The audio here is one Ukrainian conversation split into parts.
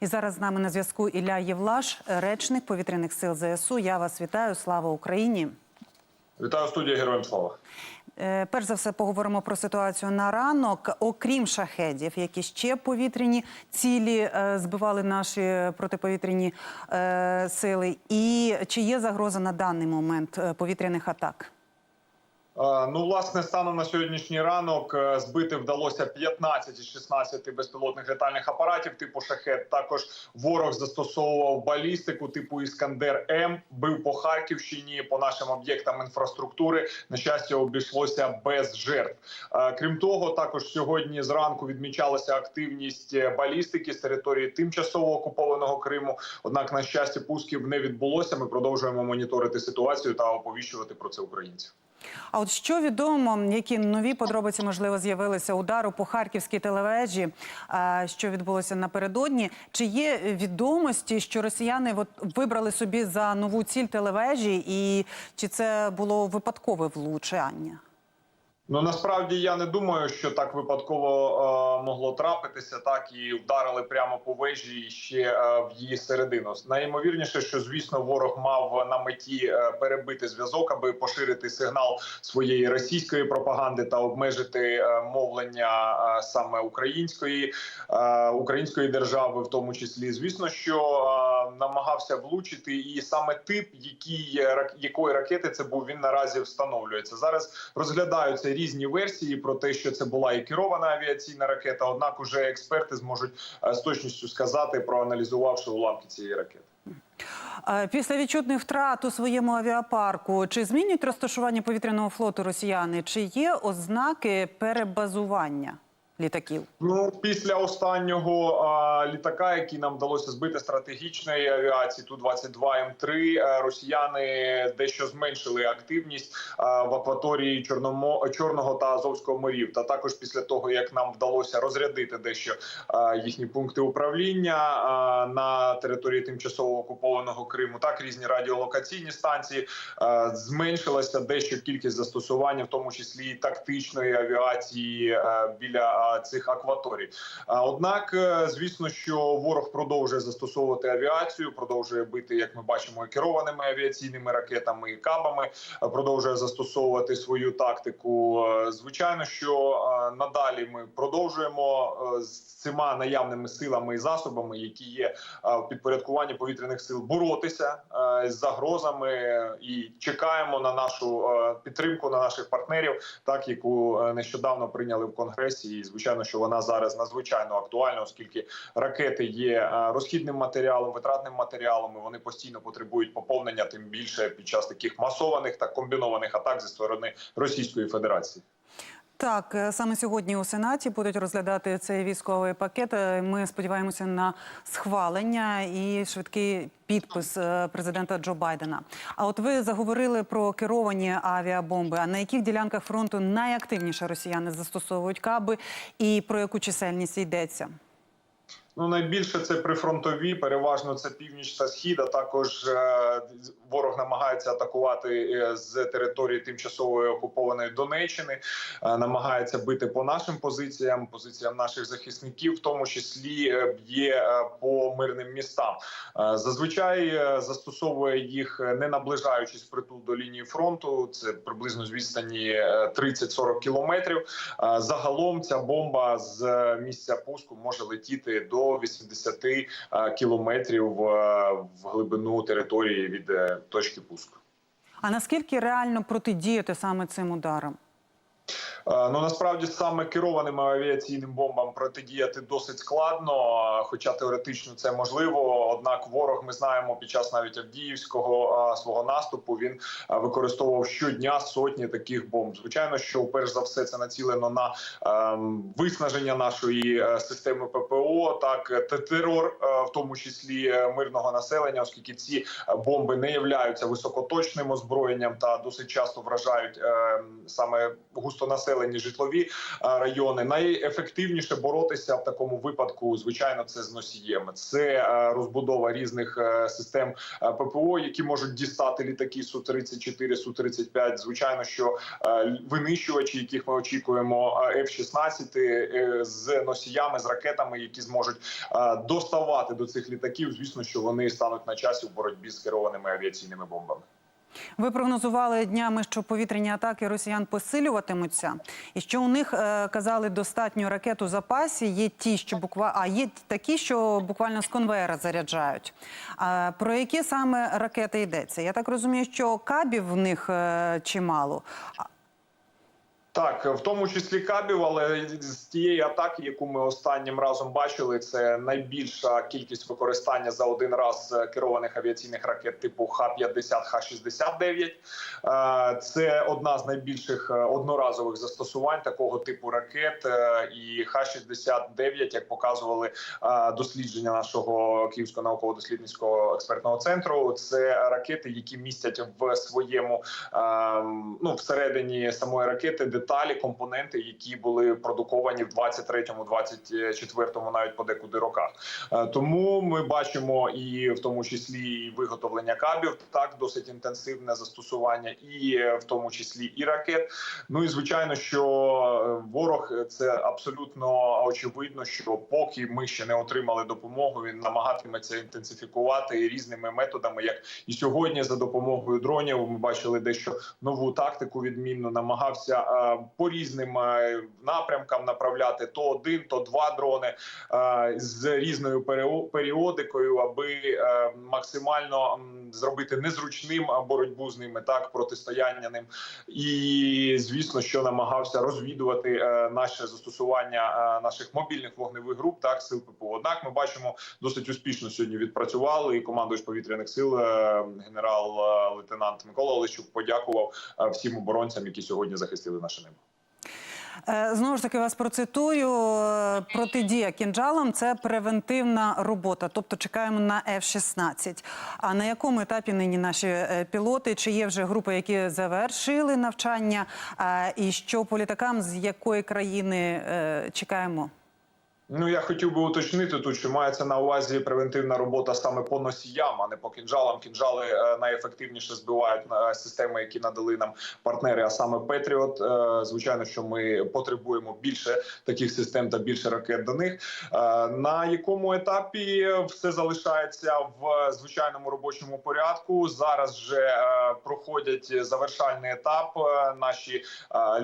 І зараз з нами на зв'язку Ілля Євлаш, речник повітряних сил ЗСУ. Я вас вітаю. Слава Україні. Вітаю студія Героям Слава. Е, Перш за все поговоримо про ситуацію на ранок. Окрім шахедів, які ще повітряні цілі е, збивали наші протиповітряні е, сили. І чи є загроза на даний момент повітряних атак? Е, Ну, власне, станом на сьогоднішній ранок е, збити вдалося 15 із 16 безпілотних літальних апаратів типу шахет. Також ворог застосовував балістику типу Іскандер М, бив по Харківщині, по нашим об'єктам інфраструктури. На щастя, обійшлося без жертв. Е, Крім того, також сьогодні зранку відмічалася активність балістики з території тимчасово окупованого Криму. Однак, на щастя, пусків не відбулося. Ми продовжуємо моніторити ситуацію та оповіщувати про це українців. А от що відомо, які нові подробиці можливо з'явилися удару по харківській телевежі, е, що відбулося напередодні? Чи є відомості, що росіяни от вибрали собі за нову ціль телевежі, і чи це було випадкове влучання? Ну насправді я не думаю, що так випадково е, могло трапитися, так і вдарили прямо по вежі ще е, в її середину. Найімовірніше, що звісно, ворог мав на меті е, перебити зв'язок, аби поширити сигнал своєї російської пропаганди та обмежити е, мовлення е, саме української е, української держави, в тому числі. Звісно, що е, намагався влучити, і саме тип, який рак- якої ракети це був, він наразі встановлюється. Зараз розглядаються різні версії про те, що це була і керована авіаційна ракета. Однак, уже експерти зможуть е, з точністю сказати, проаналізувавши уламки цієї ракети. Після відчутних втрат у своєму авіапарку чи змінюють розташування повітряного флоту росіяни? Чи є ознаки перебазування літаків? Ну, після останнього а, літака, який нам вдалося збити стратегічної авіації, ту 22 М 3 е, росіяни дещо зменшили активність а, в акваторії Чорномо Чорного та Азовського морів. Та також після того, як нам вдалося розрядити дещо а, їхні пункти управління а, на території тимчасово окупованого Криму, так різні радіолокаційні станції а, зменшилася дещо кількість застосування, в тому числі тактичної авіації а, біля цих акваторій. Однак, е, звісно, що ворог продовжує застосовувати авіацію, продовжує бити, як ми бачимо, керованими авіаційними ракетами і кабами, е, продовжує застосовувати свою тактику. Е, Звичайно, що надалі ми продовжуємо з цими наявними силами і засобами, які є в підпорядкуванні повітряних сил, боротися з загрозами і чекаємо на нашу підтримку на наших партнерів, так яку нещодавно прийняли в конгресі. І звичайно, що вона зараз надзвичайно актуальна, оскільки ракети є е, розхідним матеріалом, витратним матеріалом. і Вони постійно потребують поповнення, тим більше під час таких масованих та комбінованих атак зі сторони Російської Федерації. Так, е, саме сьогодні у Сенаті будуть розглядати цей військовий пакет. Е, Ми сподіваємося на схвалення і швидкий підпис е, президента Джо Байдена. А от ви заговорили про керовані авіабомби. А на яких ділянках фронту найактивніше росіяни застосовують каби і про яку чисельність йдеться? Ну найбільше це прифронтові, переважно це північ та схід. А також е, ворог намагається атакувати е, з території тимчасової окупованої Донеччини, е, намагається бити по нашим позиціям, позиціям наших захисників, в тому числі б'є по мирним містам. Зазвичай застосовує їх не наближаючись притул до лінії фронту. Це приблизно з відстані е, 30-40 кілометрів. Загалом ця бомба з місця пуску може летіти до 80 е, кілометрів е, в глибину території від е, точки пуску. А наскільки реально протидіяти саме цим ударам? Е, Ну насправді саме керованим авіаційним бомбам протидіяти досить складно, хоча теоретично це можливо. Однак, ворог ми знаємо під час навіть Авдіївського свого наступу він використовував щодня сотні таких бомб. Звичайно, що перш за все це націлено на ем, виснаження нашої е, системи ППО, так терор, е, в тому числі мирного населення, оскільки ці бомби не являються високоточним озброєнням та досить часто вражають е, саме густонаселені населені житлові райони. Найефективніше боротися в такому випадку, звичайно, це з носієм. Це розбудова різних е, систем ППО, які можуть дістати літаки су 34 су 35 Звичайно, що е, винищувачі, яких ми очікуємо, е, F-16 е, з носіями, з ракетами, які зможуть доставати до цих літаків. Звісно, що вони стануть на часі в боротьбі з керованими авіаційними бомбами. Ви прогнозували днями, що повітряні атаки росіян посилюватимуться, і що у них е, казали достатньо ракет у запасі. Є ті, що буква... а є такі, що буквально з конвейера заряджають. А про які саме ракети йдеться? Я так розумію, що кабів в них е, чимало. Так, в тому числі кабів, але з тієї атаки, яку ми останнім разом бачили, це найбільша кількість використання за один раз е, керованих авіаційних ракет типу Х-50, Х-69. Е, Це одна з найбільших е, одноразових застосувань такого типу ракет. І Х-69, як показували дослідження нашого Київського науково-дослідницького експертного центру, це ракети, які містять в своєму ем, ну всередині самої ракети деталі, компоненти, які були продуковані в 23-му, 24-му, навіть подекуди роках. Е, Тому ми бачимо і в тому числі і виготовлення кабів, так досить інтенсивне застосування, і е, в тому числі і ракет. Ну і звичайно, що е, ворог це абсолютно очевидно, що поки ми ще не отримали допомогу, він намагатиметься інтенсифікувати різними методами, як і сьогодні, за допомогою дронів, ми бачили дещо нову тактику відмінну, намагався по різним е, напрямкам направляти то один, то два дрони е, з різною періодикою, аби е, максимально зробити незручним боротьбу з ними, так протистояння ним, і звісно, що намагався розвідувати наше застосування наших мобільних вогневих груп, так сил ППО. Однак ми бачимо досить успішно сьогодні відпрацювали. І командуючий повітряних сил генерал-лейтенант Микола Олещук подякував всім оборонцям, які сьогодні захистили наше небо. Е, Знову ж таки вас процитую. Е, Протидія кінжалам це превентивна робота, тобто чекаємо на F-16. А на якому етапі нині наші е, пілоти? Чи є вже групи, які завершили навчання? І що по літакам з якої країни чекаємо? Ну я хотів би уточнити тут, що мається на увазі превентивна робота саме по носіям, а не по кінжалам. Кінжали е, найефективніше збивають е, системи, які надали нам партнери, а саме Петріот. Е, Звичайно, що ми потребуємо більше таких систем та більше ракет до них. На якому етапі все залишається в звичайному робочому порядку? Зараз вже проходять завершальний етап. Наші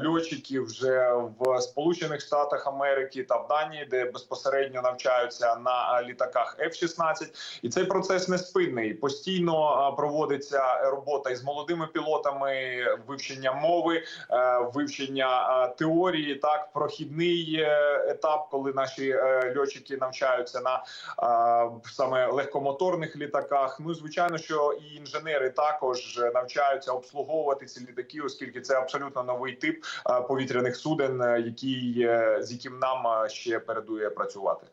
льотчики вже в Сполучених Штатах Америки та в Данії, де безпосередньо навчаються на е, літаках F-16. І цей процес не спинний. Постійно е, проводиться робота із молодими пілотами, вивчення мови, е, вивчення е, теорії. Так, прохідний е, етап, коли наші е, льотчики навчаються на е, саме легкомоторних літаках. Ну звичайно, що і інженери також навчаються обслуговувати ці літаки, оскільки це абсолютно новий тип е, повітряних суден, е, який е, з яким нам е, ще передує працювати.